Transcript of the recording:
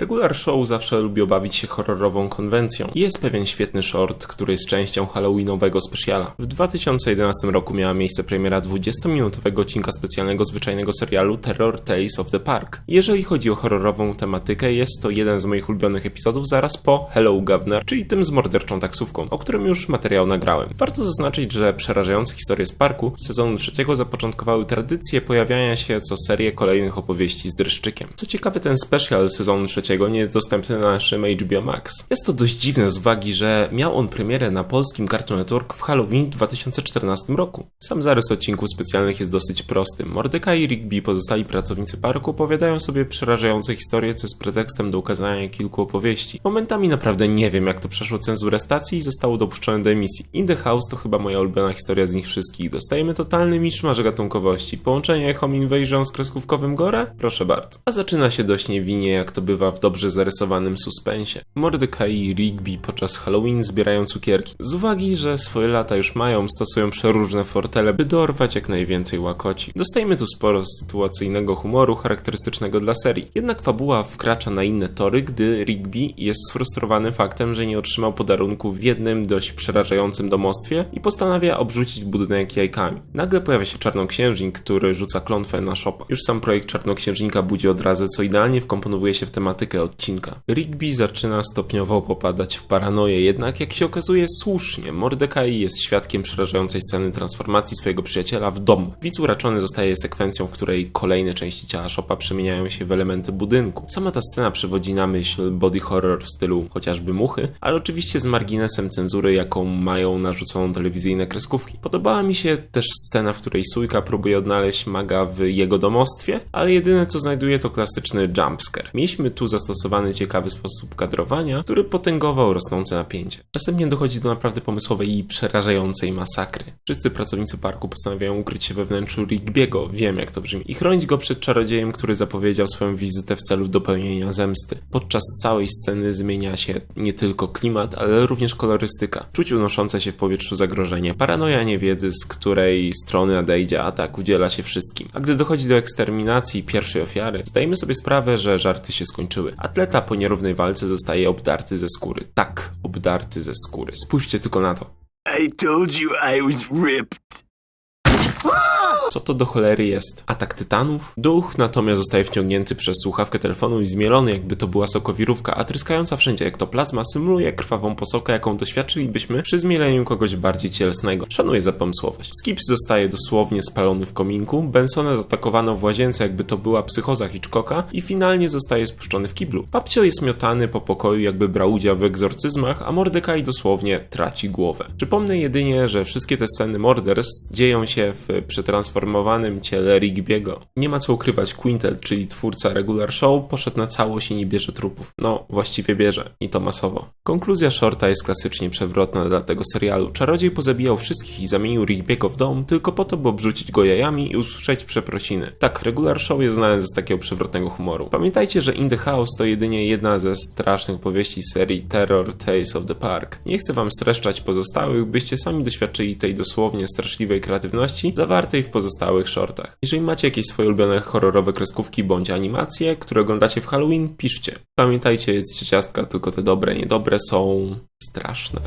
Regular Show zawsze lubił bawić się horrorową konwencją. Jest pewien świetny short, który jest częścią halloweenowego speciala. W 2011 roku miała miejsce premiera 20-minutowego odcinka specjalnego zwyczajnego serialu Terror Tales of the Park. Jeżeli chodzi o horrorową tematykę, jest to jeden z moich ulubionych epizodów zaraz po Hello Governor, czyli tym z morderczą taksówką, o którym już materiał nagrałem. Warto zaznaczyć, że przerażające historie z parku z sezonu trzeciego zapoczątkowały tradycję pojawiania się co serię kolejnych opowieści z dreszczykiem. Co ciekawe, ten special sezonu trzeciego nie jest dostępny na naszym HBO Max. Jest to dość dziwne z uwagi, że miał on premierę na polskim Cartoon Network w Halloween 2014 roku. Sam zarys odcinków specjalnych jest dosyć prosty. Mordecai i Rigby, pozostali pracownicy parku, opowiadają sobie przerażające historie, co jest pretekstem do ukazania kilku opowieści. Momentami naprawdę nie wiem, jak to przeszło cenzurę stacji i zostało dopuszczone do emisji. In the House to chyba moja ulubiona historia z nich wszystkich. Dostajemy totalny miszmasz gatunkowości. Połączenie Home Invasion z kreskówkowym gore? Proszę bardzo. A zaczyna się dość niewinnie, jak to bywa w dobrze zarysowanym suspensie. Mordecai i Rigby podczas Halloween zbierają cukierki. Z uwagi, że swoje lata już mają, stosują przeróżne fortele, by dorwać jak najwięcej łakoci. Dostajemy tu sporo sytuacyjnego humoru charakterystycznego dla serii. Jednak fabuła wkracza na inne tory, gdy Rigby jest sfrustrowany faktem, że nie otrzymał podarunku w jednym dość przerażającym domostwie i postanawia obrzucić budynek jajkami. Nagle pojawia się czarnoksiężnik, który rzuca klątwę na Shopa. Już sam projekt czarnoksiężnika budzi odrazę, co idealnie wkomponowuje się w tematykę odcinka. Rigby zaczyna stopniowo popadać w paranoję, jednak jak się okazuje słusznie, Mordecai jest świadkiem przerażającej sceny transformacji swojego przyjaciela w dom. Widz uraczony zostaje sekwencją, w której kolejne części ciała Shopa przemieniają się w elementy budynku. Sama ta scena przywodzi na myśl body horror w stylu chociażby muchy, ale oczywiście z marginesem cenzury, jaką mają narzuconą telewizyjne kreskówki. Podobała mi się też scena, w której Sójka próbuje odnaleźć maga w jego domostwie, ale jedyne co znajduje to klasyczny jumpscare. Mieliśmy tu zastosowany ciekawy sposób kadrowania, który potęgował rosnące napięcie. Następnie dochodzi do naprawdę pomysłowej i przerażającej masakry. Wszyscy pracownicy parku postanawiają ukryć się we wnętrzu Rigbiego, wiem jak to brzmi, i chronić go przed czarodziejem, który zapowiedział swoją wizytę w celu dopełnienia zemsty. Podczas całej sceny zmienia się nie tylko klimat, ale również kolorystyka. Czuć unoszące się w powietrzu zagrożenie, paranoja niewiedzy, z której strony nadejdzie atak, udziela się wszystkim. A gdy dochodzi do eksterminacji pierwszej ofiary, zdajemy sobie sprawę, że żarty się skończyły. Atleta po nierównej walce zostaje obdarty ze skóry. Tak, obdarty ze skóry. Spójrzcie tylko na to. I told you I was ripped. Co to do cholery jest? Atak tytanów? Duch natomiast zostaje wciągnięty przez słuchawkę telefonu i zmielony, jakby to była sokowirówka, a tryskająca wszędzie ektoplazma symuluje krwawą posokę, jaką doświadczylibyśmy przy zmieleniu kogoś bardziej cielesnego. Szanuję za pomysłowość. Skips zostaje dosłownie spalony w kominku, Bensona zaatakowano w łazience, jakby to była psychoza Hitchcocka i finalnie zostaje spuszczony w kiblu. Papcio jest miotany po pokoju, jakby brał udział w egzorcyzmach, a Mordecai dosłownie traci głowę. Przypomnę jedynie, że wszystkie te sceny morderstw dzieją się w przetransformowanym ciele Rigbiego. Nie ma co ukrywać, Quintet, czyli twórca Regular Show, poszedł na całość i nie bierze trupów. No, właściwie bierze. I to masowo. Konkluzja shorta jest klasycznie przewrotna dla tego serialu. Czarodziej pozabijał wszystkich i zamienił Rigbiego w dom, tylko po to, by obrzucić go jajami i usłyszeć przeprosiny. Tak, Regular Show jest znany z takiego przewrotnego humoru. Pamiętajcie, że In the House to jedynie jedna ze strasznych powieści serii Terror Tales of the Park. Nie chcę wam streszczać pozostałych, byście sami doświadczyli tej dosłownie straszliwej kreatywności zawartej w pozostałych shortach. Jeżeli macie jakieś swoje ulubione horrorowe kreskówki bądź animacje, które oglądacie w Halloween, piszcie. Pamiętajcie, jedzcie ciastka, tylko te dobre, niedobre są straszne.